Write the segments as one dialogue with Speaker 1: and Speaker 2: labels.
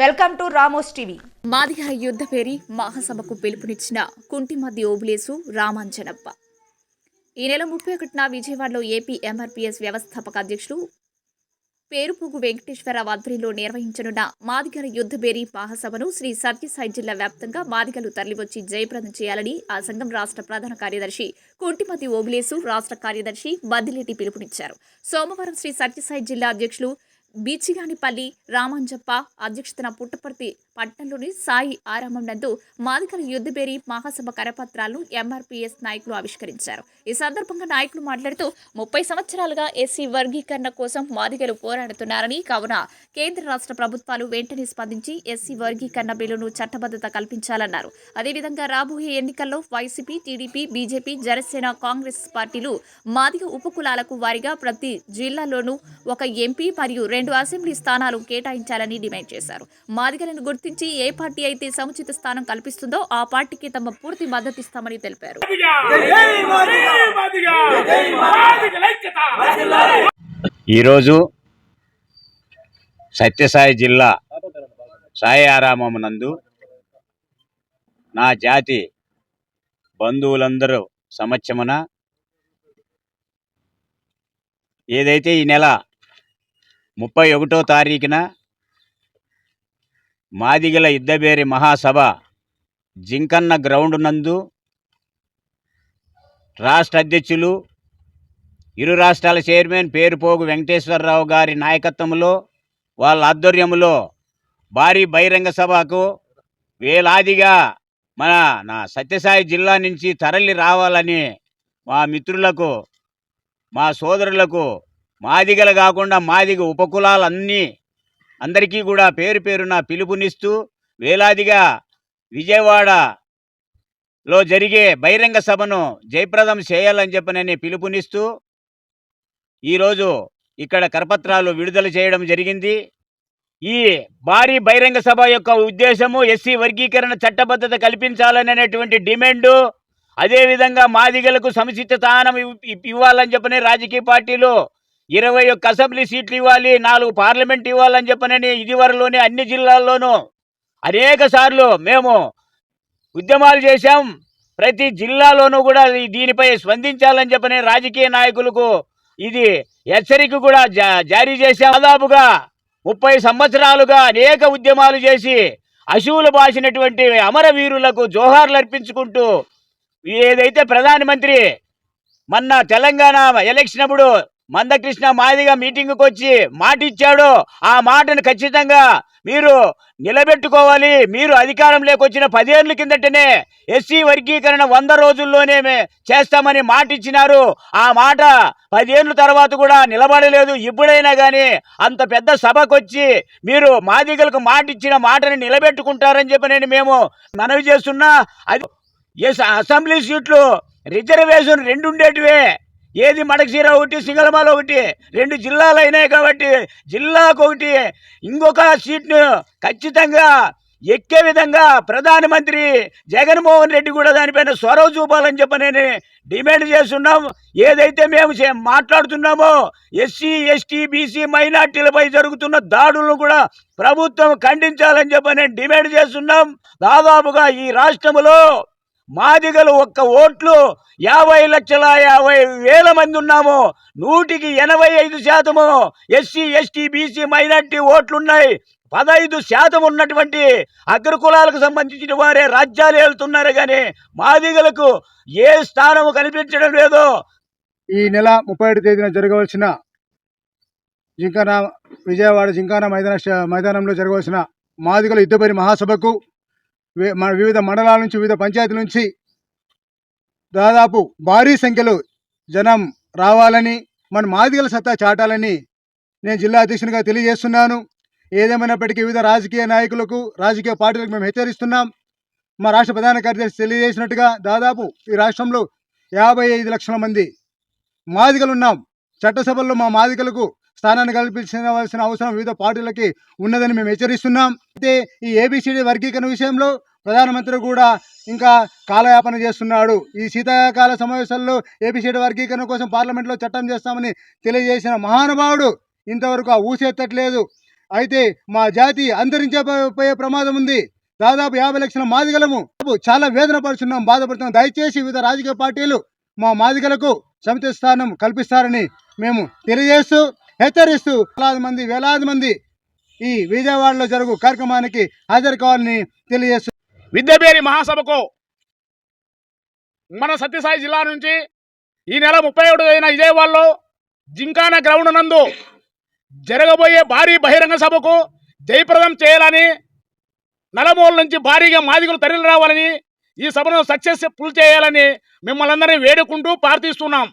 Speaker 1: Welcome to Ramos TV.
Speaker 2: Madiga యుద్ధ పేరి మహాసభకు పిలుపునిచ్చిన కుంటిమద్ది ఓబులేసు రామాంజనప్ప. ఈ నెల ముప్పై ఒకటిన విజయవాడలో ఏపీ ఎంఆర్పీఎస్ వ్యవస్థాపక అధ్యక్షుడు పేరుపుగు వెంకటేశ్వరరావు ఆధ్వర్యంలో నిర్వహించనున్న మాదిగల యుద్ధబేరి మహాసభను శ్రీ సత్యసాయి జిల్లా వ్యాప్తంగా మాదిగలు తరలివచ్చి జయప్రదం చేయాలని ఆ సంఘం రాష్ట్ర ప్రధాన కార్యదర్శి కుంటిమతి ఓబులేసు రాష్ట్ర కార్యదర్శి బద్దిలేటి పిలుపునిచ్చారు. సోమవారం శ్రీ సత్యసాయి జిల్లా అధ్యక్షులు బీచిగానిపల్లి రామాంజప్ప అధ్యక్షతన పుట్టపర్తి పట్టణంలోని సాయి ఆరామం నందు మాదికల యుద్ధబేరి మహాసభ కరపత్రాలను ఎంఆర్పీఎస్ నాయకులు ఆవిష్కరించారు. ఈ సందర్భంగా నాయకులు మాట్లాడుతూ ముప్పై సంవత్సరాలుగా ఎస్సీ వర్గీకరణ కోసం మాదిగలు పోరాడుతున్నారని కావున కేంద్ర రాష్ట్ర ప్రభుత్వాలు వెంటనే స్పందించి ఎస్సీ వర్గీకరణ బిల్లును చట్టబద్ధత కల్పించాలన్నారు. అదేవిధంగా రాబోయే ఎన్నికల్లో YCP TDP BJP Janasena Congress పార్టీలు మాదిగ ఉపకులాలకు వారిగా ప్రతి జిల్లాలోనూ ఒక ఎంపీ మరియు రెండు అసెంబ్లీ స్థానాలు కేటాయించాలని డిమాండ్ చేశారు. మాదిగలను గుర్తించి ఏ పార్టీ అయితే సముచిత స్థానం కల్పిస్తుందో ఆ పార్టీకి తమ పూర్తి మద్దతిస్తామని తెలిపారు.
Speaker 3: ఈరోజు సత్యసాయి జిల్లా సాయి ఆరామం నందు నా జాతి బంధువులందరూ సమక్షమున ఏదైతే ఈ నెల ముప్పై ఒకటో తారీఖున మాదిగల యుద్ధబేరి మహాసభ జింకన్న గ్రౌండ్ నందు రాష్ట్ర అధ్యక్షులు ఇరు రాష్ట్రాల చైర్మన్ పేరుపోగు వెంకటేశ్వరరావు గారి నాయకత్వంలో వాళ్ళ ఆధ్వర్యంలో భారీ బహిరంగ సభకు వేలాదిగా మన నా సత్యసాయి జిల్లా నుంచి తరలి రావాలని మా మిత్రులకు మా సోదరులకు మాదిగలు కాకుండా మాదిగ ఉపకులాలన్నీ అందరికీ కూడా పేరు పేరున పిలుపునిస్తూ వేలాదిగా విజయవాడలో జరిగే బహిరంగ సభను జయప్రదం చేయాలని చెప్పనని పిలుపునిస్తూ ఈరోజు ఇక్కడ కరపత్రాలు విడుదల చేయడం జరిగింది. ఈ భారీ బహిరంగ సభ యొక్క ఉద్దేశము ఎస్సీ వర్గీకరణ చట్టబద్ధత కల్పించాలనేటువంటి డిమాండు అదేవిధంగా మాదిగలకు సముచిత స్థానం ఇవ్వాలని చెప్పని రాజకీయ పార్టీలు ఇరవై ఒక్క అసెంబ్లీ సీట్లు ఇవ్వాలి నాలుగు పార్లమెంట్ ఇవ్వాలని చెప్పనని ఇదివరలోనే అన్ని జిల్లాల్లోనూ అనేక సార్లు మేము ఉద్యమాలు చేశాం. ప్రతి జిల్లాలోనూ కూడా దీనిపై స్పందించాలని చెప్పని రాజకీయ నాయకులకు ఇది హెచ్చరిక కూడా జా- జారీ చేశాం. దాదాపుగా ముప్పై సంవత్సరాలుగా అనేక ఉద్యమాలు చేసి అశువులు బాసినటువంటి అమరవీరులకు జోహార్లు అర్పించుకుంటూ ఏదైతే ప్రధానమంత్రి మొన్న తెలంగాణ ఎలక్షన్ అప్పుడు మందకృష్ణ మాదిగా మీటింగ్కి వచ్చి మాట ఇచ్చాడు ఆ మాటను ఖచ్చితంగా మీరు నిలబెట్టుకోవాలి. మీరు అధికారం లేకొచ్చిన పదేళ్ళ కిందటనే ఎస్సీ వర్గీకరణ వంద రోజుల్లోనే చేస్తామని మాట ఇచ్చినారు ఆ మాట పదేళ్ళ తర్వాత కూడా నిలబడలేదు. ఇప్పుడైనా కానీ అంత పెద్ద సభకొచ్చి మీరు మాదిగలకు మాట ఇచ్చిన మాటని నిలబెట్టుకుంటారని చెప్పి నేను మేము మనవి చేస్తున్నా. అది అసెంబ్లీ సీట్లు రిజర్వేషన్ రెండు ఉండేటివే ఏది మడకశీర ఒకటి సింగళమాల ఒకటి రెండు జిల్లాలు అయినాయి కాబట్టి జిల్లాకు ఒకటి. ఇంకొక సీట్ను ఖచ్చితంగా ఎక్కే విధంగా ప్రధానమంత్రి జగన్మోహన్ రెడ్డి కూడా దానిపైన సొరవ చూపాలని చెప్పని డిమాండ్ చేస్తున్నాం. ఏదైతే మేము మాట్లాడుతున్నామో ఎస్సీ ఎస్టీ బీసీ మైనార్టీలపై జరుగుతున్న దాడులను కూడా ప్రభుత్వం ఖండించాలని చెప్పని డిమాండ్ చేస్తున్నాం. దాదాపుగా ఈ రాష్ట్రంలో మాదిగలు ఒక్క ఓట్లు యాభై లక్షల యాభై వేల మంది ఉన్నాము. నూటికి ఎనభై ఐదు శాతము ఎస్సీ ఎస్టీ బీసీ మైనార్టీ ఓట్లున్నాయి. పదహైదు శాతం ఉన్నటువంటి అగ్రకులాలకు సంబంధించిన వారే రాజ్యాలు వెళ్తున్నారు కానీ మాదిగలకు ఏ స్థానము కనిపించడం లేదు.
Speaker 4: ఈ నెల ముప్పై ఏడు తేదీన జరగవలసిన జింకానా విజయవాడ జింకానా మైదాన మైదానంలో జరగవలసిన మాదిగల యుద్ధపరి మహాసభకు మన వివిధ మండలాల నుంచి వివిధ పంచాయతీల నుంచి దాదాపు భారీ సంఖ్యలో జనం రావాలని మన మాదిగల సత్తా చాటాలని నేను జిల్లా అధ్యక్షునిగా తెలియజేస్తున్నాను. ఏదేమైనప్పటికీ వివిధ రాజకీయ నాయకులకు రాజకీయ పార్టీలకు మేము హెచ్చరిస్తున్నాం. మా రాష్ట్ర ప్రధాన కార్యదర్శి తెలియజేసినట్టుగా దాదాపు ఈ రాష్ట్రంలో యాభై ఐదు లక్షల మంది మాదిగలు ఉన్నాం. చట్టసభల్లో మా మాదిగలకు స్థానాన్ని కల్పించవలసిన అవసరం వివిధ పార్టీలకి ఉన్నదని మేము హెచ్చరిస్తున్నాం. అయితే ఈ ఏబిసిడి వర్గీకరణ విషయంలో ప్రధానమంత్రి కూడా ఇంకా కాలయాపన చేస్తున్నాడు. ఈ శీతాకాల సమావేశాల్లో ఏబిసిడి వర్గీకరణ కోసం పార్లమెంట్లో చట్టం చేస్తామని తెలియజేసిన మహానుభావుడు ఇంతవరకు ఆ ఊసెత్తట్లేదు అయితే మా జాతి అంతరించబోయే ప్రమాదం ఉంది. దాదాపు యాభై లక్షల మాదిగలము చాలా వేదన పడుతున్నాం బాధపడుతున్నాం. దయచేసి వివిధ రాజకీయ పార్టీలు మా మాదిగలకు సమితి స్థానం కల్పిస్తారని మేము తెలియజేస్తూ హెచ్చరిస్తూ వేలాది మంది వేలాది మంది ఈ విజయవాడలో జరుగు కార్యక్రమానికి హాజరు కావాలని తెలియజేస్తూ
Speaker 1: విద్యపేరి మహాసభకు మన సత్యసాయి జిల్లా నుంచి ఈ నెల ముప్పై ఒకటి అయిన విజయవాడలో జింకాన గ్రౌండ్ నందు జరగబోయే భారీ బహిరంగ సభకు జయప్రదం చేయాలని నలమూల నుంచి భారీగా మాదిగలు తరలి రావాలని ఈ సభను సక్సెస్ ఫుల్ చేయాలని మిమ్మల్ని అందరినీ వేడుకుంటూ ప్రార్థిస్తున్నాం.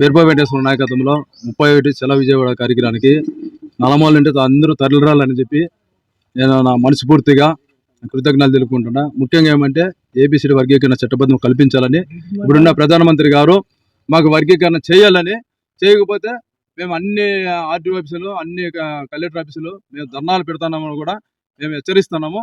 Speaker 5: పేర్ప వెంకటేశ్వర నాయకత్వంలో ముప్పై ఒకటి సెల విజయవాడ కార్యక్రమానికి నలమూల నుండి అందరూ తరలిరాలని చెప్పి నేను నా మనస్ఫూర్తిగా కృతజ్ఞతలు తెలుపుకుంటున్నా. ముఖ్యంగా ఏమంటే ఏబిసిడి వర్గీకరణ చట్టబద్ధం కల్పించాలని ఇప్పుడున్న ప్రధానమంత్రి గారు మాకు వర్గీకరణ చేయాలని చేయకపోతే మేము అన్ని ఆర్టీ ఆఫీసులు అన్ని కలెక్టర్ ఆఫీసులు మేము ధర్నాలు పెడుతున్నామని కూడా మేము హెచ్చరిస్తున్నాము.